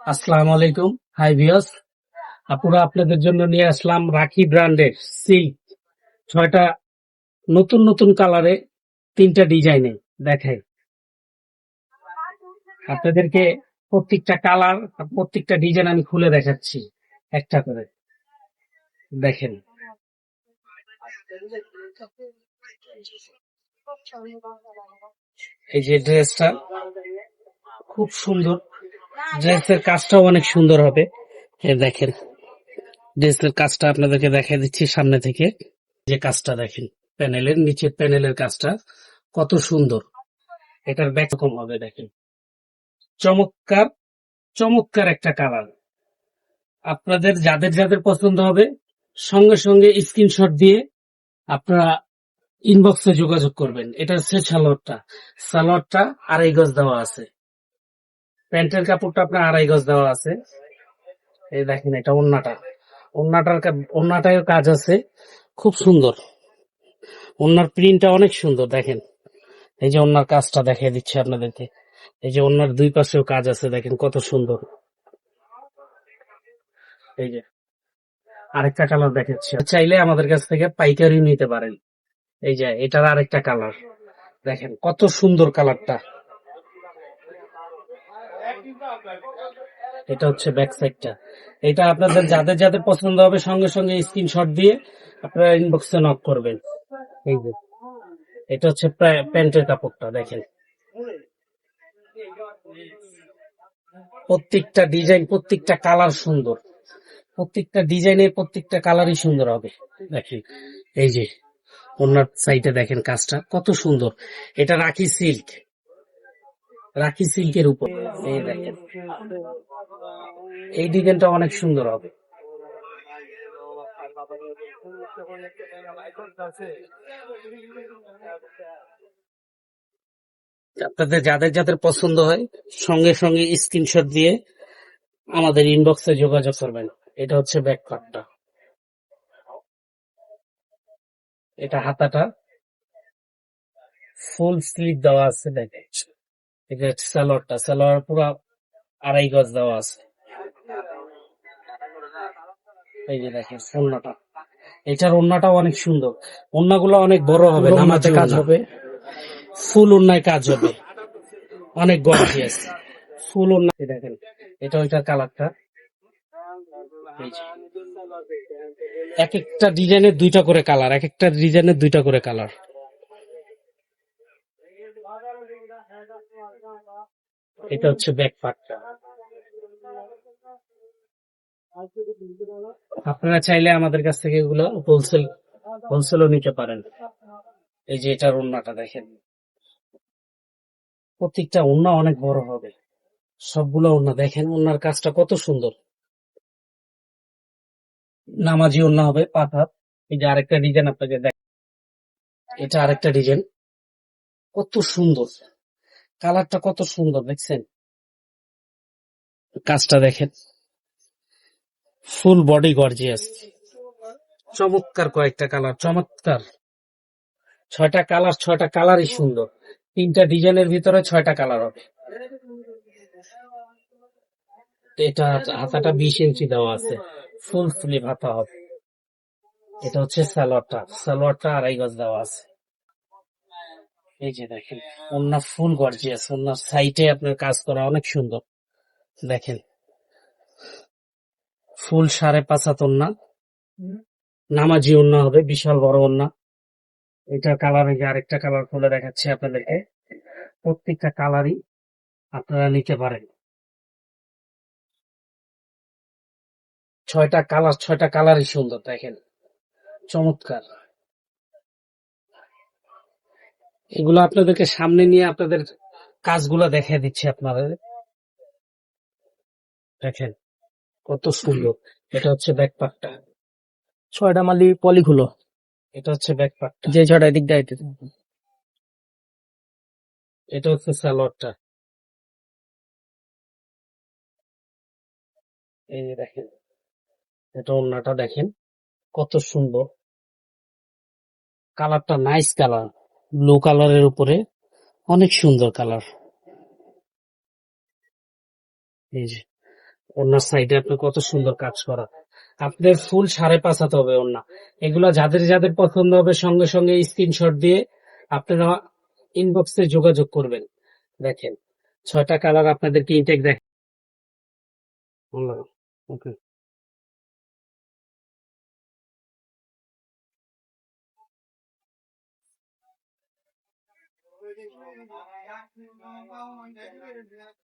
আসসালামু আলাইকুম। Hi viewers আপুরা আপনাদের জন্য নিয়ে আসলাম রাখি ব্র্যান্ডের সিল্ক। ছয়টা নতুন নতুন কালারে তিনটা ডিজাইনে দেখাই আপনাদেরকে প্রত্যেকটা কালার, প্রত্যেকটা ডিজাইন আমি খুলে দেখাচ্ছি। একটা করে। দেখেন। এই যে ড্রেসটা, খুব সুন্দর। ড্রেসের কাজটাও অনেক সুন্দর হবে। দেখেন, ড্রেসের কাজটা আপনাদেরকে দেখাই দিচ্ছি সামনে থেকে। যে কাজটা দেখেন, প্যানেলের, নিচের প্যানেলের কাজটা কত সুন্দর। এটার ব্যাক রকম হবে, দেখেন। চমৎকার চমৎকার একটা কালার। আপনাদের, যাদের যাদের পছন্দ হবে, সঙ্গে সঙ্গে স্ক্রিনশট দিয়ে আপনারা ইনবক্সে যোগাযোগ করবেন। এটা হচ্ছে সালোয়ারটা সালোয়ারটা আড়াই গজ দেওয়া আছে। প্যান্টের কাপড়টা আপনার আড়াই গজ দেওয়া আছে। এই দেখেন এটা ওন্নাটা। ওন্নাটার কা- ওন্নাটায় কাজ আছে। খুব সুন্দর। ওন্নার প্রিন্টটা অনেক সুন্দর, দেখেন। এই যে ওন্নার কাজটা দেখিয়ে দিচ্ছে আপনাদেরকে। এই যে ওন্নার দুই পাশেও কাজ আছে, দেখেন কত সুন্দর। এই যে আরেকটা কালার দেখাচ্ছি। চাইলে আমাদের কাছ থেকে পাইকারি নিতে পারেন। এই যে এটার আরেকটা কালার। দেখেন কত সুন্দর কালারটা। এটা হচ্ছে ব্যাক সাইডটা এটা আপনাদের যাদের যাদের পছন্দ হবে সঙ্গে সঙ্গে স্ক্রিনশট দিয়ে আপনারা ইনবক্সে নক করবেন। এই যে। এটা হচ্ছে প্যা- প্যান্টের কাপড়টা দেখেন। প্রত্যেকটা ডিজাইন প্রত্যেকটা কালার সুন্দর। প্রত্যেকটা ডিজাইনের প্রত্যেকটা কালারই সুন্দর হবে। দেখেন এই যে ওনার সাইডে দেখেন কাজটা কত সুন্দর। এটা রাখি সিল্ক রাখি সিল্কের উপর। এই দেখেন। এই ডিজাইনটা অনেক সুন্দর হবে। আপনাদের যাদের যাদের পছন্দ হয়, সঙ্গে সঙ্গে স্ক্রিনশট দিয়ে আমাদের ইনবক্সে যোগাযোগ করবেন। এটা হচ্ছে ব্যাক পার্টটা এটা হাতাটা ফুল স্লিপ দেওয়া আছে, দেখেন। এটা হচ্ছে পুরো আড়াই গজ দেওয়া আছে। এই যে দেখেন ওন্নাটা। এটার ওন্নাটাও অনেক সুন্দর। ওন্নাগুলো অনেক বড় হবে নামাজে কাজ হবে? ফুল ওন্নায় কাজ হবে। অনেক গর্জিয়াস। ফুল ওন্না দেখেন এটা ওইটার কালারটা। এক একটা ডিজাইনের দুইটা করে কালার এক একটা ডিজাইনের দুইটা করে কালার। এটা হচ্ছে ব্যাক পার্টটা আপনারা চাইলে আমাদের কাছ থেকে এগুলো হোলসেল হোলসেলও নিতে পারেন। এই যে এটার ওন্নাটা দেখেন। প্রত্যেকটা ওন্না অনেক বড় হবে। সবগুলো ওন্না দেখেন ওন্নার কাজটা কত সুন্দর। নামাজি ওন্না হবে, পাথর। এই যে আরেকটা ডিজাইন আপনাকে দেখ এটা আরেকটা ডিজাইন কত সুন্দর। কালারটা কত সুন্দর, দেখছেন? কাজটা দেখেন। ফুল বডি গর্জিয়াস চমৎকার কয়েকটা কালার, চমৎকার। ছয়টা কালার, ছয়টা কালারই সুন্দর। তিনটা ডিজাইনের ভিতরে ছয়টা কালার হবে। এটা হাতাটা বিশ ইঞ্চি দেওয়া আছে। ফুল স্লিভ হাতা হবে। এটা হচ্ছে সালোয়ারটা। সালোয়ারটা আড়াই গজ দেওয়া আছে। এই যে দেখেন ওনার ফুল গর্জিয়াস ওনার সাইটে আপনার কাজ করা অনেক সুন্দর। দেখেন ফুল সাড়ে পাঁচ হাত ওন্না নামাজি ওন্না হবে, বিশাল বড় ওন্না এটা কালার এই আরেকটা কালার খুলে দেখাচ্ছি আপনাদেরকে। প্রত্যেকটা কালারই আপনারা নিতে পারেন। ছয়টা কালার ছয়টা কালারই সুন্দর, দেখেন। চমৎকার। এগুলো আপনাদেরকে সামনে নিয়ে আপনাদের কাজগুলো দেখিয়ে দিচ্ছি আপনাদের। দেখেন কত সুন্দর। এটা হচ্ছে ব্যাকপাকটা ছয়টা মালি পলি খুলো এটা হচ্ছে ব্যাকপাকটা যে ছয়টা দিক দিয়ে এটা হচ্ছে সালোয়ারটা এই যে দেখেন এটা অন্যটা দেখেন কত সুন্দর। কালারটা নাইস কালার ব্লু কালারের উপরে অনেক সুন্দর কালার এই যে ওনার সাইডে আপনি কত সুন্দর কাজ করা। আপনার ফুল সাড়ে পাঁচ হাতে হবে ওনা এগুলো যাদের যাদের পছন্দ হবে সঙ্গে সঙ্গে স্ক্রিনশট দিয়ে আপনারা ইনবক্সে যোগাযোগ করবেন। দেখেন, ছয়টা কালার আপনাদেরকে ইনটেক দেখেন ওকে Oh, my God.